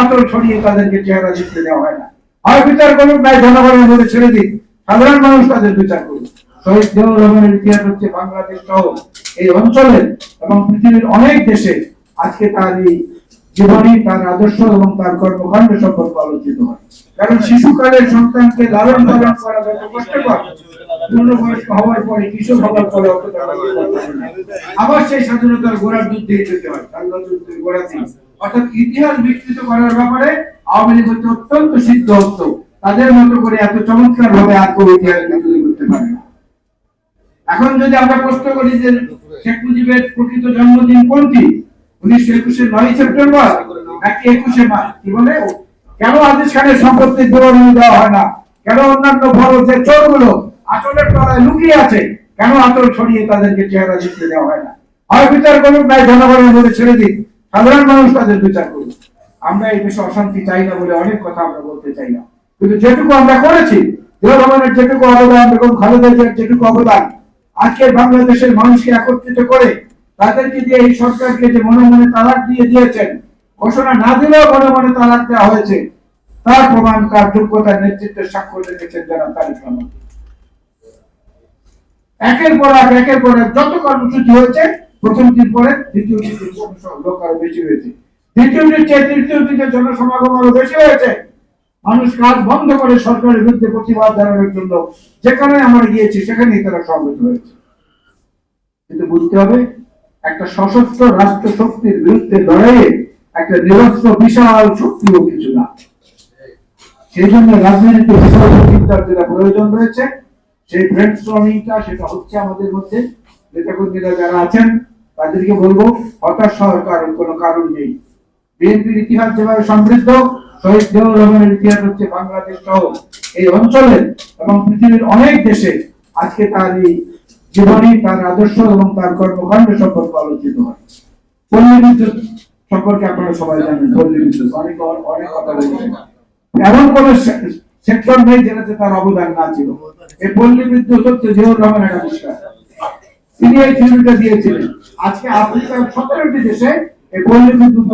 আতর ছড়িয়ে তাদেরকে চেহারা দিতে দেওয়া হয় না। হয় বিচার করুক নাই জনগণের মধ্যে ছেড়ে দিন সাধারণ মানুষ তাদের বিচার করুক। শহীদ জিয়াউর রহমানের ইতিহাস হচ্ছে বাংলাদেশ সহ এই অঞ্চলের এবং পৃথিবীর অনেক দেশে আজকে তার এই জীবনী, তার আদর্শ এবং তার কর্মকাণ্ড সম্পর্কে আলোচিত হয়। কারণ শিশুকালের সন্তানকে লালন পালন করা যত কষ্টকর। পূর্ণবয়স্ক হওয়ার পরে কিশোর হওয়ার পরে অতটা। আবার সেই স্বাধীনতার গোড়ার দুধ দিয়ে যেতে হয়। গোড়া দিয়ে অর্থাৎ ইতিহাস বিকৃত করার ব্যাপারে আওয়ামী লীগ হচ্ছে অত্যন্ত সিদ্ধ হতো তাদের মতো করে এত চমৎকার ভাবে কেউ ইতিহাস বিকৃত করতে পারে না। এখন যদি আমরা প্রশ্ন করি যে শেখ মুজিবের প্রকৃত জন্মদিন কোনটি? উনিশশো একুশের নয় সেপ্টেম্বর নাকি একুশে মার্চ? কি বলে? কেন আদেশ খানের সম্পত্তির বিবরণী দেওয়া হয় না? কেন অন্যান্য বড় যে চোরগুলো আচলের তলায় লুকিয়ে আছে, কেন আচল ছড়িয়ে তাদেরকে চেহারা দিতে দেওয়া হয় না? হয় বিচার করুক, নাই জনগণের মধ্যে ছেড়ে দিন সাধারণ মানুষ তাদের বিচার করুক। আমরা এই দেশে অশান্তি চাই না বলে অনেক কথা আমরা বলতে চাই না। কিন্তু যেটুকু আমরা করেছি জিয়া যেটুকু অবদান এবং খালেদা যেটুকু অবদান, আজকে বাংলাদেশের মানুষকে একত্রিত করে তাদেরকে দিয়ে এই সরকারকে যে মনে মনে তালাক দিয়ে দিয়েছেন, ঘোষণা না দিলেও মনে মনে তালাক দেওয়া হয়েছে, তার প্রমাণ, তার যোগ্যতার নেতৃত্বের স্বাক্ষর রেখেছেন যারা রহমান। একের পর এক, একের পর এক যত কর্মসূচি হয়েছে প্রথম দিন পরে দ্বিতীয় দিন লোক আরও বেশি হয়েছে। দ্বিতীয় দিন চেয়ে তৃতীয় দিনে জনসমাগম আরও বেশি হয়েছে, মানুষ কাজ বন্ধ করে সরকারের বিরুদ্ধে প্রতিবাদ জানানোর জন্য যেখানে আমরা গিয়েছি, সেখানেই তারা সমবেত হয়েছে। কিন্তু বুঝতে হবে, একটা সশস্ত্র রাষ্ট্র শক্তির বিরুদ্ধে লড়াইয়ে একটা নিরস্ত্র বিশাল শক্তিও কিছু না। সেই জন্য রাজনৈতিক চিন্তার যেটা প্রয়োজন রয়েছে, সেই ব্রেন স্ট্রমিংটা সেটা হচ্ছে আমাদের মধ্যে। নেতাকর্মীরা যারা আছেন, তাদেরকে বলব, হতাশ হওয়ার কারণ, কোনো কারণ নেই। বিএনপির ইতিহাস যেভাবে সমৃদ্ধ, শহীদ জিয়াউর রহমানের ইতিহাস হচ্ছে বাংলাদেশ সহ এই অঞ্চলের এবং পৃথিবীর অনেক দেশে আজকে তার এই জীবনী, তার আদর্শ এবং তার কর্মকাণ্ড সম্পর্কে আলোচিত হয়। পল্লী বিদ্যুৎ সম্পর্কে আপনারা সবাই জানেন, পল্লী বিদ্যুৎ। অনেক অনেক কথা বলেছেন এমন কোন সেক্টর নেই যেটাতে তার অবদান না ছিল। এই পল্লী বিদ্যুৎ হচ্ছে জিয়াউর রহমানের আবিষ্কার। তিনি থিওরিটা দিয়েছিলেন। আজকে আফ্রিকার সতেরোটি দেশে এই পল্লী বিদ্যুৎ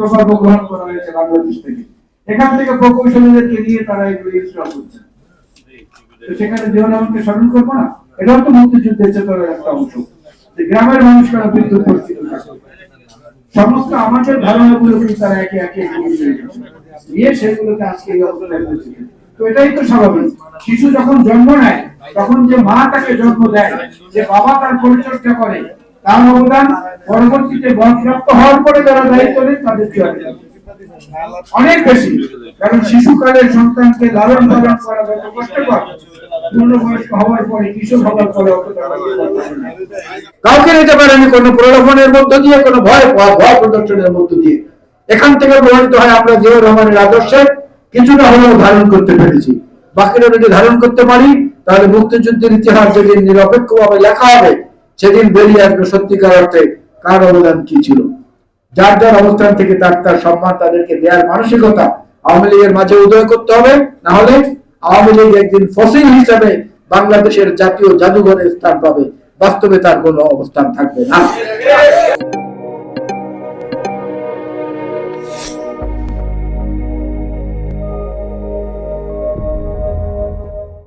গ্রহণ করা হয়েছে বাংলাদেশ থেকে। এখান থেকে প্রকৌশলীদেরকে নিয়ে তারা এগুলো ইনস্টল করছে। সেখানে জিয়াউরহমানকে স্মরণ করব না? এটাও তো মুক্তিযুদ্ধের চেতনার একটা অংশ। যে গ্রামের মানুষরা বিদ্যুৎ করছিল। সমস্ত আমাদের ধারণাগুলো কিন্তু তারা একে একে নিয়ে সেগুলোকে আজকে এই অবস্থায়। তো এটাই তো স্বাভাবিক। শিশু যখন জন্ম নেয়, তখন যে মা তাকে জন্ম দেয়, যে বাবা তার পরিচর্যা করে, তার অবদান পরবর্তীতে বয়সপ্রাপ্ত হওয়ার পরে যারা দায়িত্ব নেন তাদের অনেক বেশি। কারণ শিশুকালের সন্তানকে লালন পালন করা যত কষ্টকর। কাউকে নিতে পারেনি কোনো প্রলোভনের মধ্য দিয়ে, কোনো ভয় ভয় প্রদর্শনের মধ্য দিয়ে। এখান থেকে প্রমাণিত হয় আমরা জিয়াউর রহমানের আদর্শে কিছুটা হলেও ধারণ করতে পেরেছি। বাকিরা যদি ধারণ করতে পারি, তাহলে মুক্তিযুদ্ধের ইতিহাস যেদিন নিরপেক্ষভাবে লেখা হবে, সেদিন বেরিয়ে আসবে সত্যিকার অর্থে কার অবদান কি ছিল। যার যার অবস্থান থেকে তার তার সম্মান তাদেরকে দেওয়ার মানসিকতা আওয়ামী লীগের মাঝে উদয় করতে হবে। না হলে আওয়ামী লীগ একদিন ফসিল হিসাবে বাংলাদেশের জাতীয় জাদুঘরে স্থান পাবে। বাস্তবে তার কোনো অবস্থান থাকবে না।